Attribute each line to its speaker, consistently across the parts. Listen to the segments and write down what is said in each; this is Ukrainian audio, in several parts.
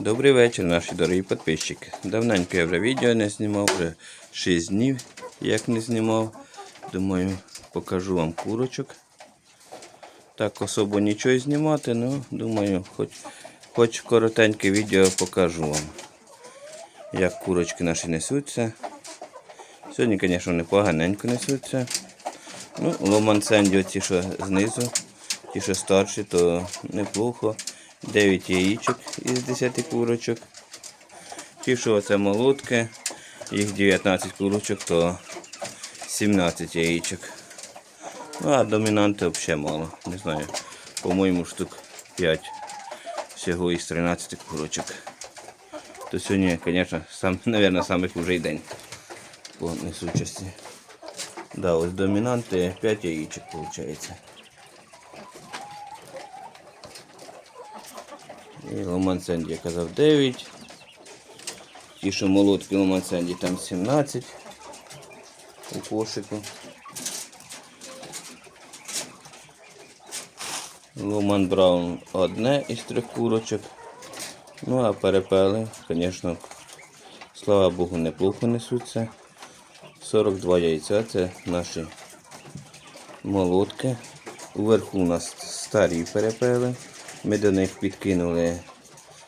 Speaker 1: Добрий вечір, наші дорогі підписчики. Давненько я вже відео не знімав, вже 6 днів, як не знімав. Думаю, покажу вам курочок. Так особо нічого знімати, ну думаю, хоч, хоч коротеньке відео покажу вам, як курочки наші несуться. Сьогодні, звісно, вони поганенько несуться. Ну, ломансенді ті, що знизу, ті, що старші, то неплохо. 9 яєчок із 10 курочок. Ті, що оце молотки, їх 19 курочок, то 17 яєчок. Ну, а домінанти взагалі мало. Не знаю. По-моєму, штук 5 всього із 13 курочок. То сьогодні, звісно, сам, мабуть, самий хужий день по несучасті. Да, ось домінанти 5 яєчок виходить. І Ломансенді я казав 9. Ті, що молотки Ломансенді там 17 у кошику. Ломан Браун одне із трьох курочок. Ну а перепели, звісно, слава Богу, неплохо несуться. 42 яйця це наші молотки. Уверху у нас старі перепели. Ми до них підкинули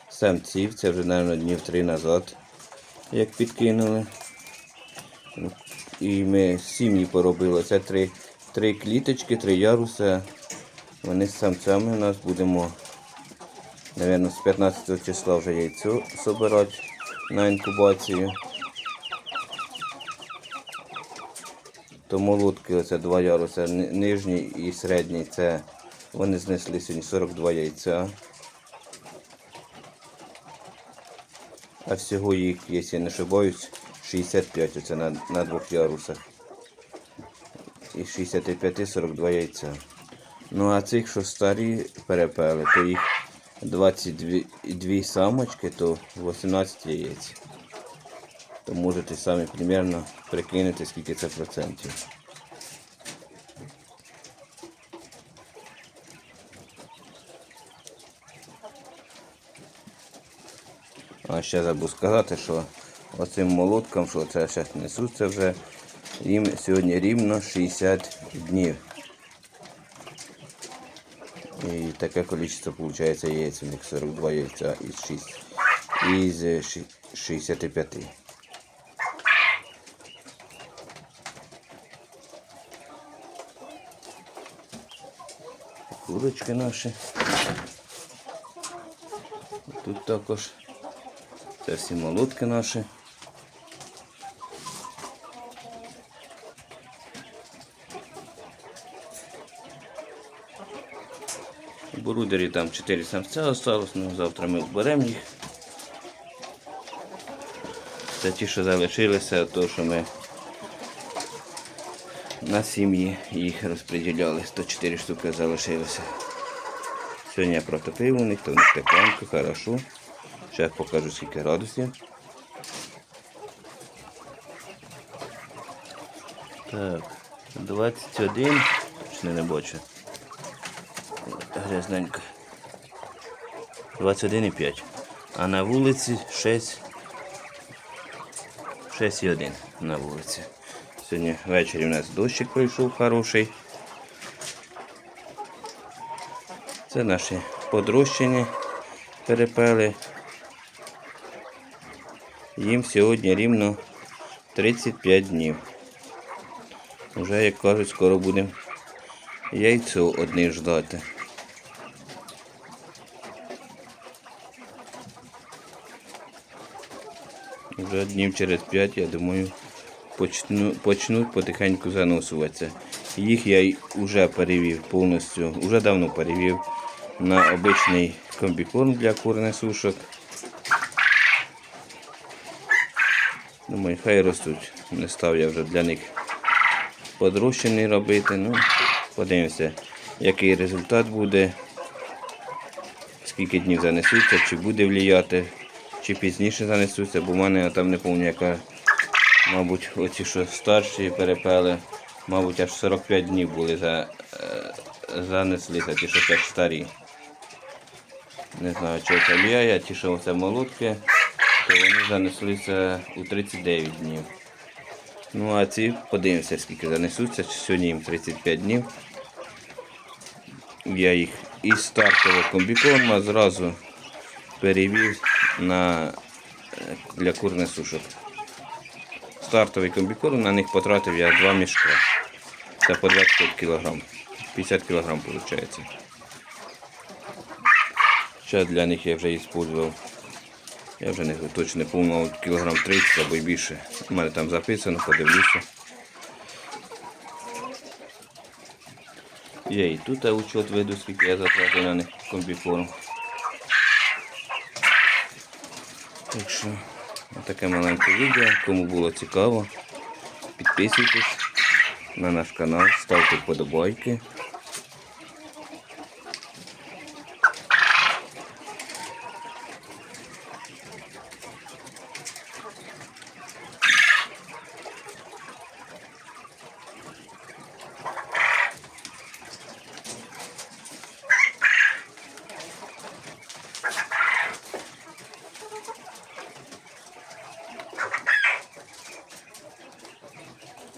Speaker 1: самців, це вже, мабуть, днів три назад, як підкинули. І ми сім'ї поробили. Це три, три кліточки, три яруса. Вони з самцями у нас будемо, мабуть, з 15 числа вже яйцо збирати на інкубацію. То молотки, оце два яруса, нижній і середній, це вони знесли сьогодні 42 яйця. А всього їх, якщо я не ошибаюсь, 65 оце на, на двох ярусах. І 65 42 яйця. Ну а цих, що старі перепели, то їх 22 самочки, то 18 яєць. То можете самі примерно прикинути, скільки це процентів. А ще забув сказати, що оцим молоткам, що це зараз несуться вже, їм сьогодні рівно 60 днів. І таке кількість виходить яєць, у них 42 яйця із 6, із 65. Курочки наші. Тут також це всі молотки наші. У брудері там 4 самця осталось, ну завтра ми вберемо їх. Це ті, що залишилися, то що ми на сім'ї їх розподіляли. 104 штуки залишилося. Сьогодні я протопив у них, то в них тепленько, хорошо. Зараз покажу скільки градусів. Так, 21, точно не бачу. Грязненько. 21,5. А на вулиці 6. 6,1 на вулиці. Сьогодні ввечері у нас дощик пройшов хороший. Це наші подрощені перепели. Їм сьогодні рівно 35 днів. Уже, як кажуть, скоро будемо яйцо одне ждати. Вже днів через 5, я думаю, почну, потихеньку заносуватися. Їх я й уже перевів повністю, уже давно перевів на обичний комбікорм для курнесушок. Думаю, хай ростуть. Не став я вже для них подрощений робити. Ну, подивимося, який результат буде, скільки днів занесуться, чи буде вліяти, чи пізніше занесуться, бо в мене там не пам'ятаю, яка, мабуть, оці, що старші перепели, мабуть, аж 45 днів були за, е, занеслися, ті, що теж старі. Не знаю, чи це влияє, ті, що це молотки, то вони занеслися у 39 днів. Ну а ці подивимося, скільки занесуться. Сьогодні їм 35 днів. Я їх із стартового комбікорма зразу перевів на е, для курних сушок. Стартовий комбікорм на них потратив я 2 мішка. Це по 25 кг. 50 кг виходить. Зараз для них я вже використовував. Я вже не точно не помню, кілограм 30 або й більше. У мене там записано, подивлюся. Є і тут учет веду, скільки я затратив на них комбікорм. Так що, таке маленьке відео. Кому було цікаво, підписуйтесь на наш канал, ставте вподобайки.